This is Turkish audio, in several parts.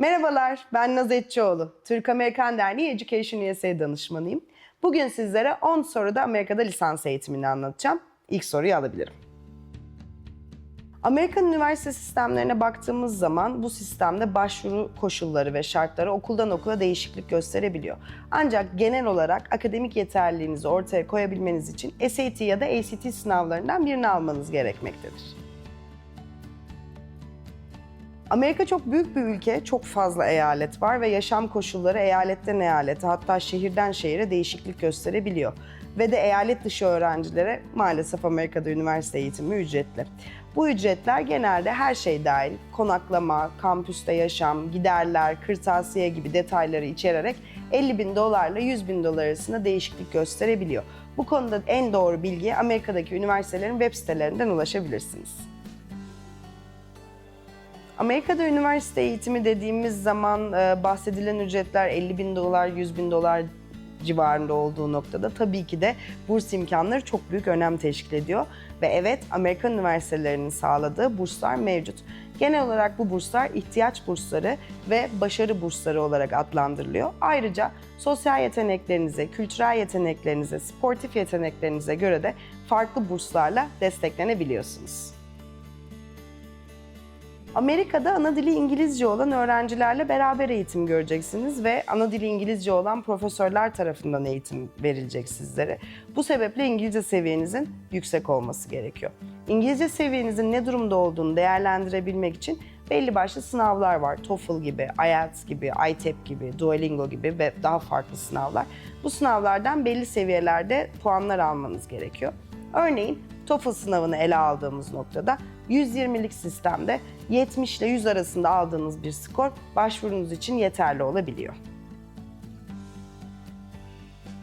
Merhabalar, ben Naz Etçioğlu. Türk-Amerikan Derneği Education USA danışmanıyım. Bugün sizlere 10 soruda Amerika'da lisans eğitimini anlatacağım. İlk soruyu alabilirim. Amerikan üniversite sistemlerine baktığımız zaman bu sistemde başvuru koşulları ve şartları okuldan okula değişiklik gösterebiliyor. Ancak genel olarak akademik yeterliliğinizi ortaya koyabilmeniz için SAT ya da ACT sınavlarından birini almanız gerekmektedir. Amerika çok büyük bir ülke, çok fazla eyalet var ve yaşam koşulları eyaletten eyalete hatta şehirden şehire değişiklik gösterebiliyor. Ve de eyalet dışı öğrencilere maalesef Amerika'da üniversite eğitimi ücretli. Bu ücretler genelde her şey dahil, konaklama, kampüste yaşam, giderler, kırtasiye gibi detayları içererek 50 bin dolarla 100 bin dolar arasında değişiklik gösterebiliyor. Bu konuda en doğru bilgiye Amerika'daki üniversitelerin web sitelerinden ulaşabilirsiniz. Amerika'da üniversite eğitimi dediğimiz zaman e, bahsedilen ücretler 50 bin dolar, 100 bin dolar civarında olduğu noktada tabii ki de burs imkanları çok büyük önem teşkil ediyor. Ve evet Amerikan üniversitelerinin sağladığı burslar mevcut. Genel olarak bu burslar ihtiyaç bursları ve başarı bursları olarak adlandırılıyor. Ayrıca sosyal yeteneklerinize, kültürel yeteneklerinize, sportif yeteneklerinize göre de farklı burslarla desteklenebiliyorsunuz. Amerika'da ana dili İngilizce olan öğrencilerle beraber eğitim göreceksiniz ve ana dili İngilizce olan profesörler tarafından eğitim verilecek sizlere. Bu sebeple İngilizce seviyenizin yüksek olması gerekiyor. İngilizce seviyenizin ne durumda olduğunu değerlendirebilmek için belli başlı sınavlar var. TOEFL gibi, IELTS gibi, ITEP gibi, Duolingo gibi ve daha farklı sınavlar. Bu sınavlardan belli seviyelerde puanlar almanız gerekiyor. Örneğin TOEFL sınavını ele aldığımız noktada 120'lik sistemde 70 ile 100 arasında aldığınız bir skor başvurunuz için yeterli olabiliyor.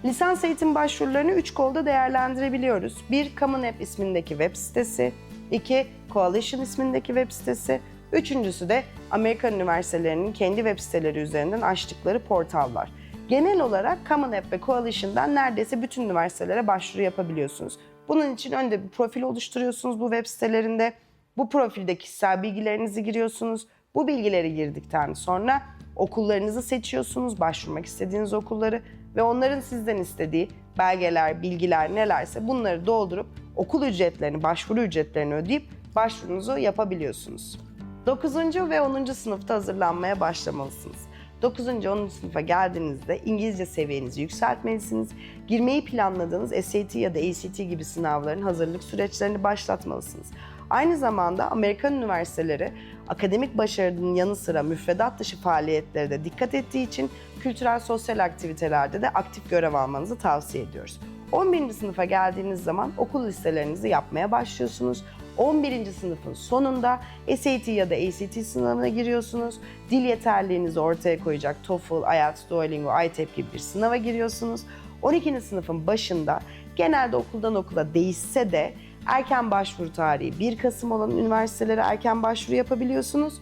Lisans eğitim başvurularını 3 kolda değerlendirebiliyoruz. Bir, Common App ismindeki web sitesi. iki Coalition ismindeki web sitesi. Üçüncüsü de Amerikan üniversitelerinin kendi web siteleri üzerinden açtıkları portallar. Genel olarak Common App ve Coalition'dan neredeyse bütün üniversitelere başvuru yapabiliyorsunuz. Bunun için önce bir profil oluşturuyorsunuz bu web sitelerinde. Bu profilde kişisel bilgilerinizi giriyorsunuz. Bu bilgileri girdikten sonra okullarınızı seçiyorsunuz, başvurmak istediğiniz okulları ve onların sizden istediği belgeler, bilgiler nelerse bunları doldurup okul ücretlerini, başvuru ücretlerini ödeyip başvurunuzu yapabiliyorsunuz. 9. ve 10. sınıfta hazırlanmaya başlamalısınız. 9. 10. sınıfa geldiğinizde İngilizce seviyenizi yükseltmelisiniz. Girmeyi planladığınız SAT ya da ACT gibi sınavların hazırlık süreçlerini başlatmalısınız. Aynı zamanda Amerikan üniversiteleri akademik başarının yanı sıra müfredat dışı faaliyetlere de dikkat ettiği için kültürel sosyal aktivitelerde de aktif görev almanızı tavsiye ediyoruz. 11. sınıfa geldiğiniz zaman okul listelerinizi yapmaya başlıyorsunuz. 11. sınıfın sonunda SAT ya da ACT sınavına giriyorsunuz. Dil yeterliğinizi ortaya koyacak TOEFL, IELTS, Duolingo, ITEP gibi bir sınava giriyorsunuz. 12. sınıfın başında genelde okuldan okula değişse de erken başvuru tarihi 1 Kasım olan üniversitelere erken başvuru yapabiliyorsunuz.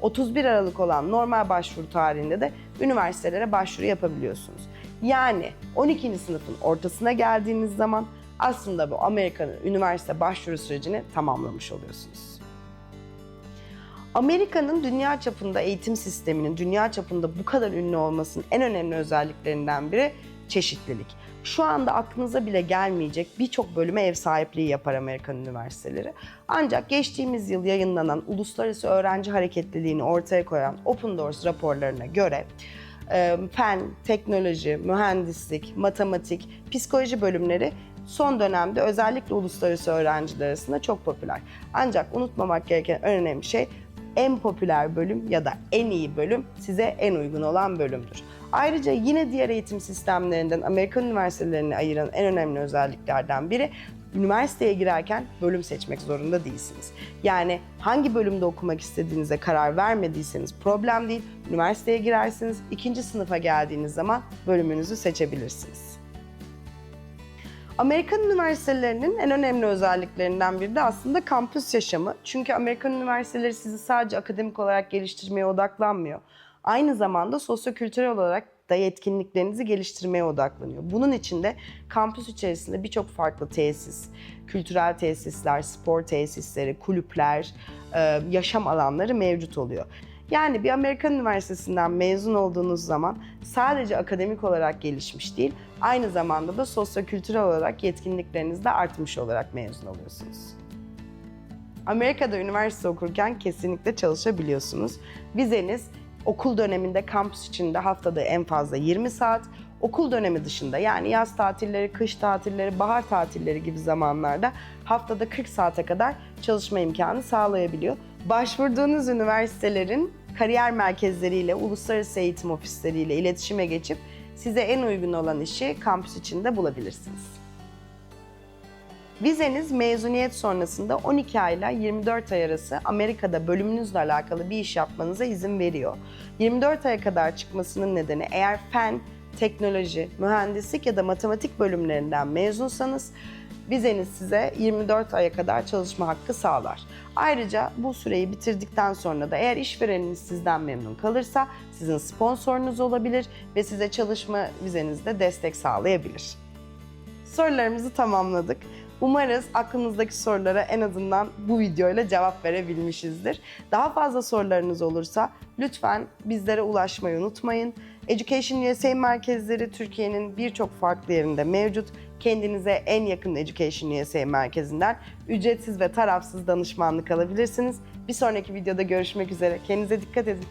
31 Aralık olan normal başvuru tarihinde de üniversitelere başvuru yapabiliyorsunuz. Yani 12. sınıfın ortasına geldiğiniz zaman aslında bu Amerika'nın üniversite başvuru sürecini tamamlamış oluyorsunuz. Amerika'nın dünya çapında eğitim sisteminin dünya çapında bu kadar ünlü olmasının en önemli özelliklerinden biri çeşitlilik. Şu anda aklınıza bile gelmeyecek birçok bölüme ev sahipliği yapar Amerikan üniversiteleri. Ancak geçtiğimiz yıl yayınlanan uluslararası öğrenci hareketliliğini ortaya koyan Open Doors raporlarına göre e, fen, teknoloji, mühendislik, matematik, psikoloji bölümleri son dönemde özellikle uluslararası öğrenciler arasında çok popüler. Ancak unutmamak gereken en önemli şey en popüler bölüm ya da en iyi bölüm size en uygun olan bölümdür. Ayrıca yine diğer eğitim sistemlerinden Amerikan üniversitelerini ayıran en önemli özelliklerden biri üniversiteye girerken bölüm seçmek zorunda değilsiniz. Yani hangi bölümde okumak istediğinize karar vermediyseniz problem değil. Üniversiteye girersiniz, ikinci sınıfa geldiğiniz zaman bölümünüzü seçebilirsiniz. Amerikan üniversitelerinin en önemli özelliklerinden biri de aslında kampüs yaşamı. Çünkü Amerikan üniversiteleri sizi sadece akademik olarak geliştirmeye odaklanmıyor. Aynı zamanda sosyokültürel olarak da yetkinliklerinizi geliştirmeye odaklanıyor. Bunun için de kampüs içerisinde birçok farklı tesis, kültürel tesisler, spor tesisleri, kulüpler, e, yaşam alanları mevcut oluyor. Yani bir Amerikan üniversitesinden mezun olduğunuz zaman sadece akademik olarak gelişmiş değil, aynı zamanda da sosyokültürel olarak yetkinlikleriniz de artmış olarak mezun oluyorsunuz. Amerika'da üniversite okurken kesinlikle çalışabiliyorsunuz. Vizeniz okul döneminde kampüs içinde haftada en fazla 20 saat, okul dönemi dışında yani yaz tatilleri, kış tatilleri, bahar tatilleri gibi zamanlarda haftada 40 saate kadar çalışma imkanı sağlayabiliyor. Başvurduğunuz üniversitelerin kariyer merkezleriyle, uluslararası eğitim ofisleriyle iletişime geçip size en uygun olan işi kampüs içinde bulabilirsiniz. Vizeniz mezuniyet sonrasında 12 ay ile 24 ay arası Amerika'da bölümünüzle alakalı bir iş yapmanıza izin veriyor. 24 aya kadar çıkmasının nedeni eğer fen, teknoloji, mühendislik ya da matematik bölümlerinden mezunsanız vizeniz size 24 aya kadar çalışma hakkı sağlar. Ayrıca bu süreyi bitirdikten sonra da eğer işvereniniz sizden memnun kalırsa sizin sponsorunuz olabilir ve size çalışma vizenizde destek sağlayabilir. Sorularımızı tamamladık. Umarız aklınızdaki sorulara en azından bu videoyla cevap verebilmişizdir. Daha fazla sorularınız olursa lütfen bizlere ulaşmayı unutmayın. Education USA merkezleri Türkiye'nin birçok farklı yerinde mevcut. Kendinize en yakın Education USA merkezinden ücretsiz ve tarafsız danışmanlık alabilirsiniz. Bir sonraki videoda görüşmek üzere. Kendinize dikkat edin.